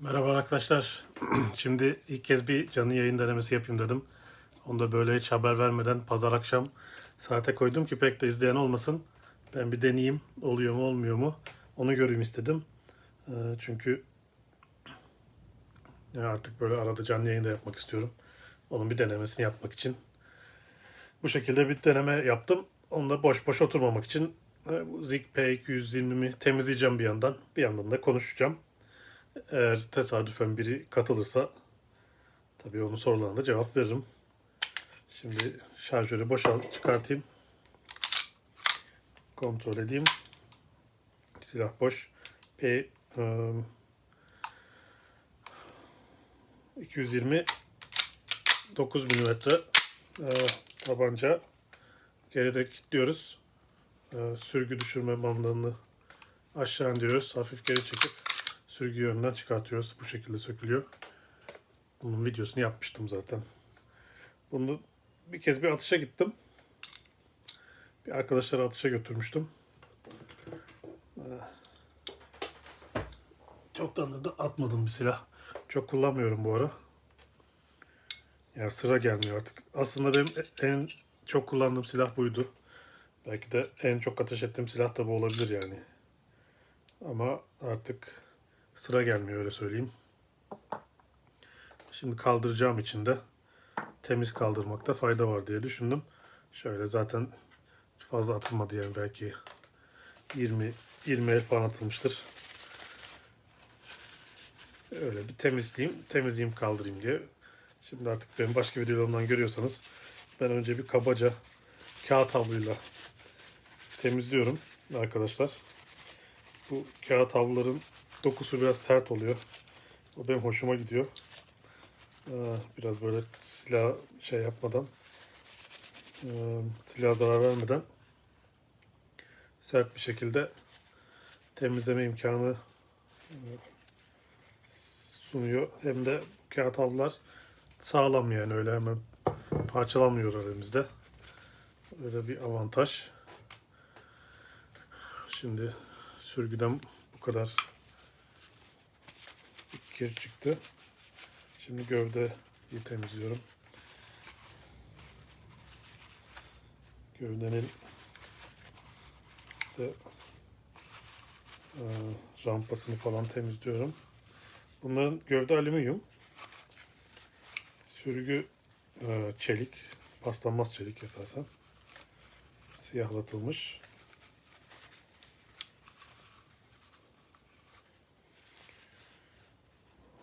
Merhaba arkadaşlar. Şimdi ilk kez bir canlı yayın denemesi yapayım dedim. Onu da böyle hiç haber vermeden pazar akşam saate koydum ki pek de izleyen olmasın. Ben bir deneyeyim oluyor mu olmuyor mu onu göreyim istedim. Ee, Çünkü artık böyle arada canlı yayın da yapmak istiyorum. Onun bir denemesini yapmak için. Bu şekilde bir deneme yaptım. Onu da boş boş oturmamak için e, Zig P220'mi temizleyeceğim bir yandan. Bir yandan da konuşacağım. Eğer tesadüfen biri katılırsa tabii onun sorularına cevap veririm. Şimdi şarjörü boşalt çıkartayım. Kontrol edeyim. Silah boş. P ıı, 220 9 milimetre e, tabanca geride kilitliyoruz. E, sürgü düşürme bandını aşağı indiriyoruz. Hafif geri çekip sürgü yönünden çıkartıyoruz. Bu şekilde sökülüyor. Bunun videosunu yapmıştım zaten. Bunu bir kez bir atışa gittim. Bir arkadaşları atışa götürmüştüm. Ee, Çoktandır da atmadım bir silah. Çok kullanmıyorum bu ara. Yani sıra gelmiyor artık. Aslında benim en çok kullandığım silah buydu. Belki de en çok ateş ettiğim silah da bu olabilir yani. Ama artık sıra gelmiyor öyle söyleyeyim. Şimdi kaldıracağım için de temiz kaldırmakta fayda var diye düşündüm. Şöyle zaten fazla atılmadı yani belki 20 20 el falan atılmıştır. Öyle bir temizleyeyim, temizleyeyim kaldırayım diye. Şimdi artık benim başka videolarımdan görüyorsanız ben önce bir kabaca kağıt havluyla temizliyorum arkadaşlar. Bu kağıt havluların dokusu biraz sert oluyor. O benim hoşuma gidiyor. Ee, Biraz böyle silah şey yapmadan, e, silah zarar vermeden sert bir şekilde temizleme imkanı e, sunuyor. Hem de kağıt havlular sağlam yani öyle hemen parçalanmıyor elimizde. Öyle bir avantaj. Şimdi sürgüden bu kadar kir çıktı. Şimdi gövdeyi temizliyorum. Gövdenin de rampasını falan temizliyorum. Bunların gövde alüminyum. Sürgü çelik. Paslanmaz çelik esasen. Siyahlatılmış.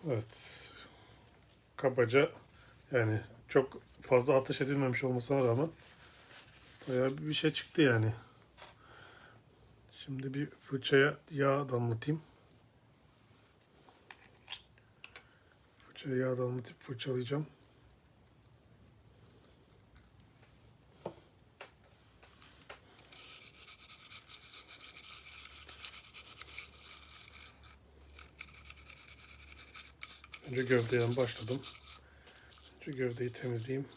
Evet. Kabaca yani çok fazla ateş edilmemiş olmasına rağmen bayağı bir şey çıktı yani. Şimdi bir fırçaya yağ damlatayım. Fırçaya yağ damlatıp fırçalayacağım. Önce gövdeden başladım. Önce gövdeyi temizleyeyim.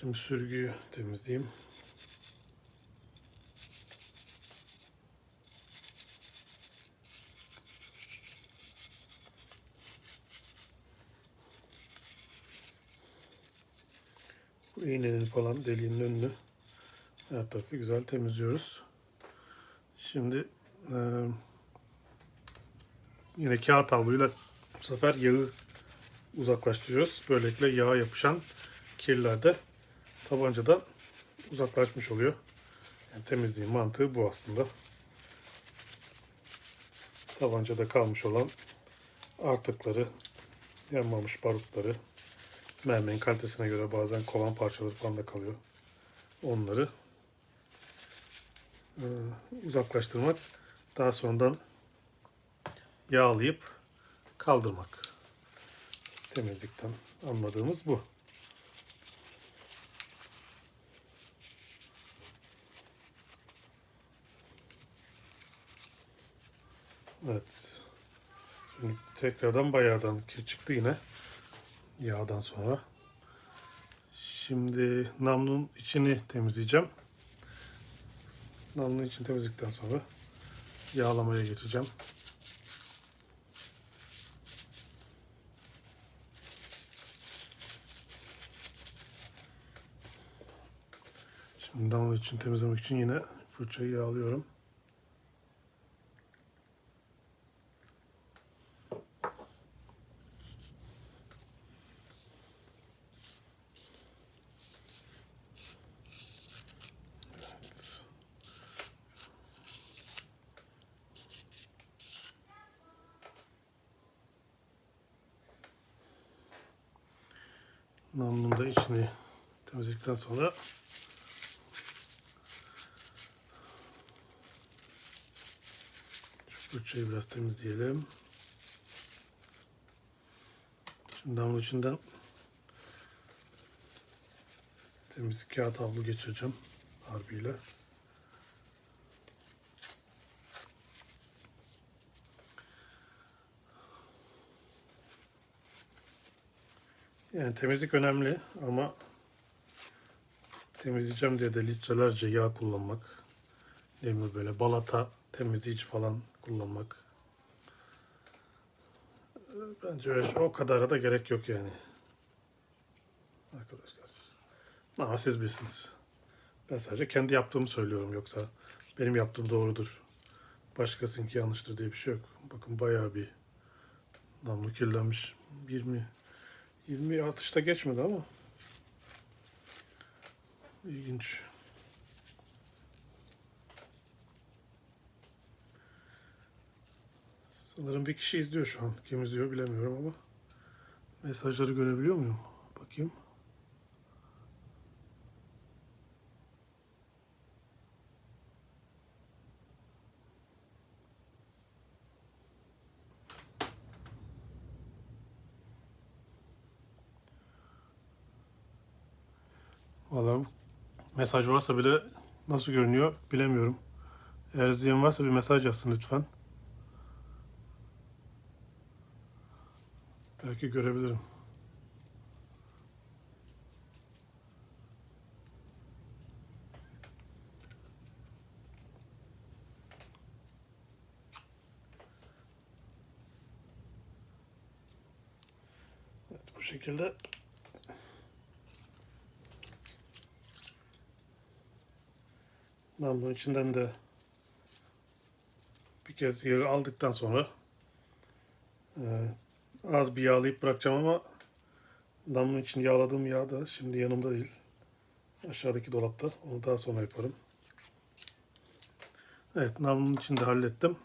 Şimdi sürgüyü temizleyeyim. Bu iğnenin falan deliğinin önünü her tarafı güzel temizliyoruz. Şimdi e, yine kağıt havluyla bu sefer yağı uzaklaştırıyoruz. Böylelikle yağa yapışan kirler de tabancadan uzaklaşmış oluyor. Yani temizliğin mantığı bu aslında. Tabancada kalmış olan artıkları, yanmamış barutları, mermerin kalitesine göre bazen kovan parçaları falan da kalıyor. Onları uzaklaştırmak, daha sonradan yağlayıp kaldırmak. Temizlikten anladığımız bu. Evet. Şimdi tekrardan bayağıdan kir çıktı yine. Yağdan sonra. Şimdi namlunun içini temizleyeceğim. Namlu için temizledikten sonra yağlamaya geçeceğim. Şimdi damla için temizlemek için yine fırçayı yağlıyorum. Namlunun da içini temizledikten sonra şu fırçayı biraz temizleyelim. Şimdi damla içinden temiz kağıt havlu geçireceğim harbiyle. Yani temizlik önemli ama temizleyeceğim diye de litrelerce yağ kullanmak, ne bileyim böyle balata temizleyici falan kullanmak. Bence öyle, o kadara da gerek yok yani. Arkadaşlar. Ama siz bilirsiniz. Ben sadece kendi yaptığımı söylüyorum yoksa benim yaptığım doğrudur. Başkasınınki yanlıştır diye bir şey yok. Bakın bayağı bir namlu kirlenmiş. 20 20 atışta geçmedi ama ilginç. Sanırım bir kişi izliyor şu an. Kim izliyor bilemiyorum ama mesajları görebiliyor muyum? Bakayım. Vallahi mesaj varsa bile nasıl görünüyor bilemiyorum. Eğer izleyen varsa bir mesaj yazsın lütfen. Belki görebilirim. Evet, bu şekilde Namlunun içinden de bir kez yağı aldıktan sonra e, az bir yağlayıp bırakacağım ama namlunun için yağladığım yağ da şimdi yanımda değil. Aşağıdaki dolapta. Onu daha sonra yaparım. Evet namlunun içini de hallettim.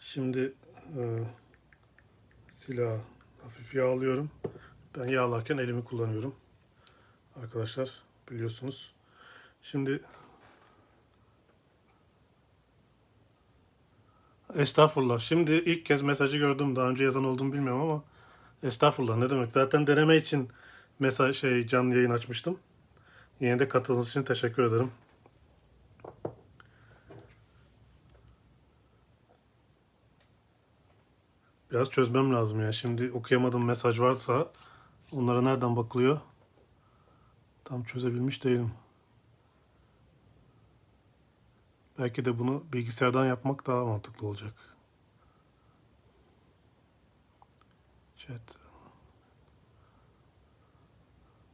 Şimdi e, silahı hafif yağlıyorum. Ben yağlarken elimi kullanıyorum. Arkadaşlar biliyorsunuz. Şimdi Estağfurullah. Şimdi ilk kez mesajı gördüm. Daha önce yazan olduğumu bilmiyorum ama estağfurullah ne demek. Zaten deneme için mesaj şey canlı yayın açmıştım. Yine de katıldığınız için teşekkür ederim. Biraz çözmem lazım ya. Şimdi okuyamadığım mesaj varsa onlara nereden bakılıyor? Tam çözebilmiş değilim. Belki de bunu bilgisayardan yapmak daha mantıklı olacak. Chat.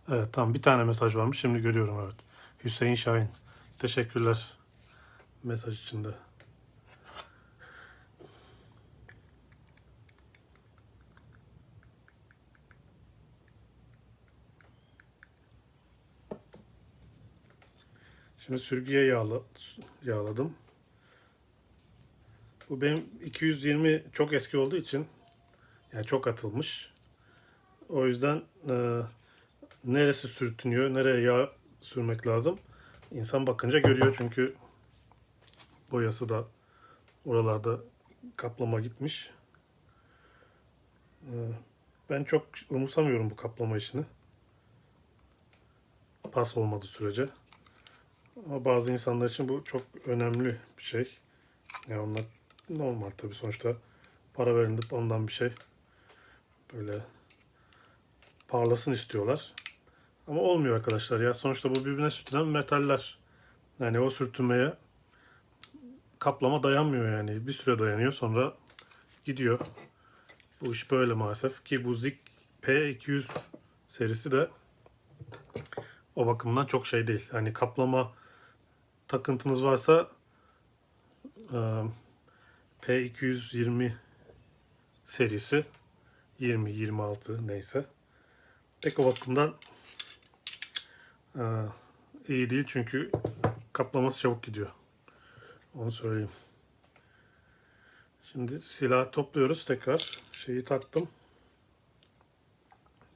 Evet tamam bir tane mesaj varmış. Şimdi görüyorum evet. Hüseyin Şahin. Teşekkürler mesaj içinde. Şimdi sürgüye yağla, yağladım. Bu benim 220 çok eski olduğu için yani çok atılmış. O yüzden e, neresi sürtünüyor, nereye yağ sürmek lazım. İnsan bakınca görüyor çünkü boyası da oralarda kaplama gitmiş. E, ben çok umursamıyorum bu kaplama işini. Pas olmadı sürece. Ama bazı insanlar için bu çok önemli bir şey. Yani onlar normal tabii sonuçta para verilip ondan bir şey böyle parlasın istiyorlar. Ama olmuyor arkadaşlar ya. Sonuçta bu birbirine sürtünen metaller. Yani o sürtünmeye kaplama dayanmıyor yani. Bir süre dayanıyor sonra gidiyor. Bu iş böyle maalesef ki bu Zik P200 serisi de o bakımdan çok şey değil. Hani kaplama takıntınız varsa e, P220 serisi 20 26 neyse. Pek o bakımdan e, iyi değil çünkü kaplaması çabuk gidiyor. Onu söyleyeyim. Şimdi silah topluyoruz tekrar. Şeyi taktım.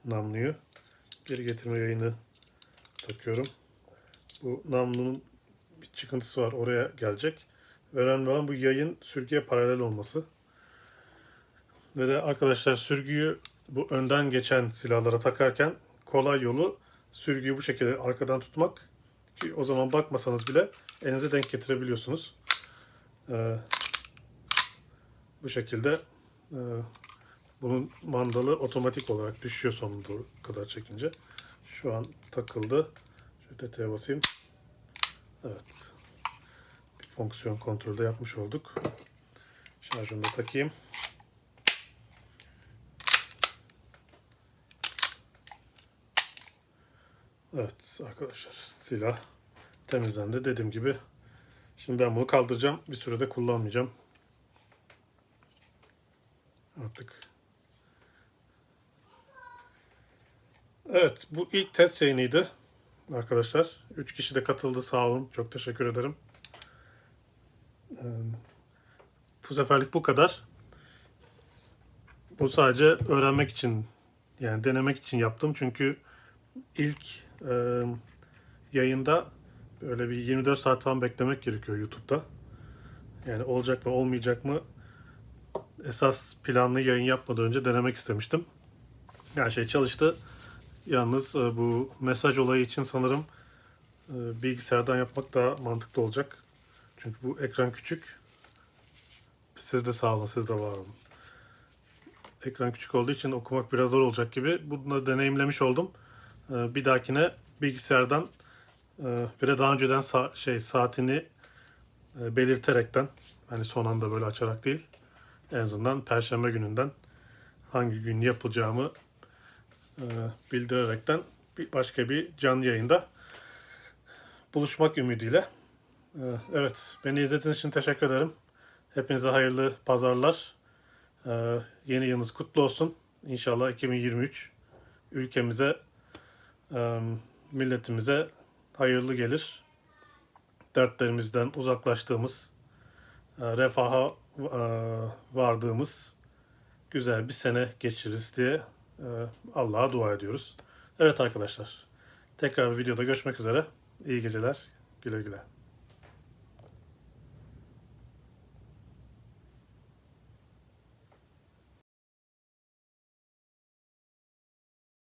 Namluyu. Geri getirme yayını takıyorum. Bu namlunun çıkıntısı var. Oraya gelecek. Önemli olan bu yayın sürgüye paralel olması. Ve de arkadaşlar sürgüyü bu önden geçen silahlara takarken kolay yolu sürgüyü bu şekilde arkadan tutmak ki o zaman bakmasanız bile elinize denk getirebiliyorsunuz. Ee, bu şekilde e, bunun mandalı otomatik olarak düşüyor sonuna doğru kadar çekince. Şu an takıldı. Şöyle tetiğe basayım. Evet. Bir fonksiyon kontrolde yapmış olduk. Şarjını da takayım. Evet arkadaşlar silah temizlendi dediğim gibi. Şimdi ben bunu kaldıracağım. Bir sürede kullanmayacağım. Artık. Evet bu ilk test yayınıydı arkadaşlar. 3 kişi de katıldı sağ olun. Çok teşekkür ederim. Ee, Bu seferlik bu kadar. Bu sadece öğrenmek için yani denemek için yaptım. Çünkü ilk e, yayında böyle bir 24 saat falan beklemek gerekiyor YouTube'da. Yani olacak mı olmayacak mı esas planlı yayın yapmadan önce denemek istemiştim. Her şey çalıştı. Yalnız e, bu mesaj olayı için sanırım e, bilgisayardan yapmak daha mantıklı olacak. Çünkü bu ekran küçük. Siz de sağ olun, siz de var olun. Ekran küçük olduğu için okumak biraz zor olacak gibi. Bunu da deneyimlemiş oldum. E, Bir dahakine bilgisayardan bir de daha önceden şey saatini belirterekten hani son anda böyle açarak değil en azından perşembe gününden hangi gün yapacağımı e, bildirerekten bir başka bir canlı yayında buluşmak ümidiyle. E, evet, beni izlediğiniz için teşekkür ederim. Hepinize hayırlı pazarlar. E, yeni yılınız kutlu olsun. İnşallah 2023 ülkemize, e, milletimize hayırlı gelir. Dertlerimizden uzaklaştığımız, e, refaha e, vardığımız güzel bir sene geçiririz diye Allah'a dua ediyoruz. Evet arkadaşlar. Tekrar bir videoda görüşmek üzere. İyi geceler. Güle güle.